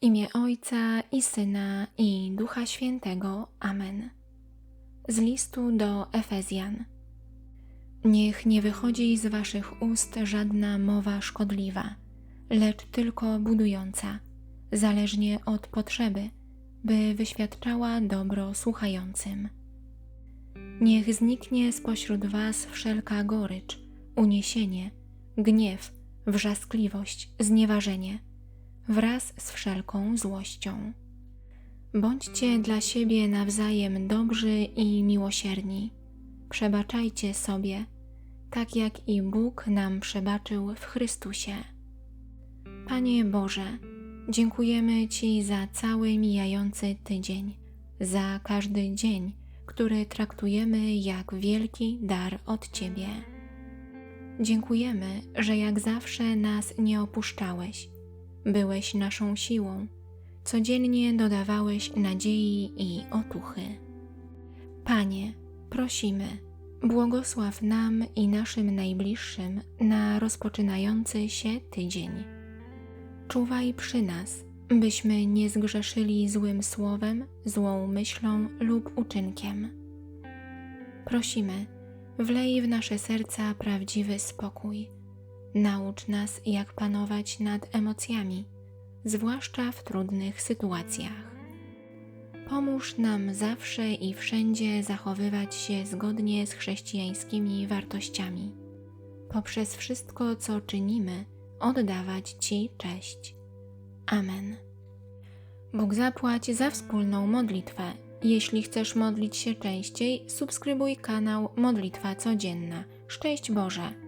imię Ojca i Syna i Ducha Świętego. Amen. Z listu do Efezjan. Niech nie wychodzi z waszych ust żadna mowa szkodliwa, lecz tylko budująca, zależnie od potrzeby, by wyświadczała dobro słuchającym. Niech zniknie spośród was wszelka gorycz, uniesienie, gniew, wrzaskliwość, znieważenie, wraz z wszelką złością. Bądźcie dla siebie nawzajem dobrzy i miłosierni. Przebaczajcie sobie, tak jak i Bóg nam przebaczył w Chrystusie. Panie Boże, dziękujemy Ci za cały mijający tydzień, za każdy dzień, który traktujemy jak wielki dar od Ciebie. Dziękujemy, że jak zawsze nas nie opuszczałeś, byłeś naszą siłą, codziennie dodawałeś nadziei i otuchy. Panie, prosimy, błogosław nam i naszym najbliższym na rozpoczynający się tydzień. Czuwaj przy nas, byśmy nie zgrzeszyli złym słowem, złą myślą lub uczynkiem. Prosimy, wlej w nasze serca prawdziwy spokój. Naucz nas, jak panować nad emocjami, zwłaszcza w trudnych sytuacjach. Pomóż nam zawsze i wszędzie zachowywać się zgodnie z chrześcijańskimi wartościami. Poprzez wszystko, co czynimy, oddawać Ci cześć. Amen. Bóg zapłać za wspólną modlitwę. Jeśli chcesz modlić się częściej, subskrybuj kanał Modlitwa Codzienna. Szczęść Boże!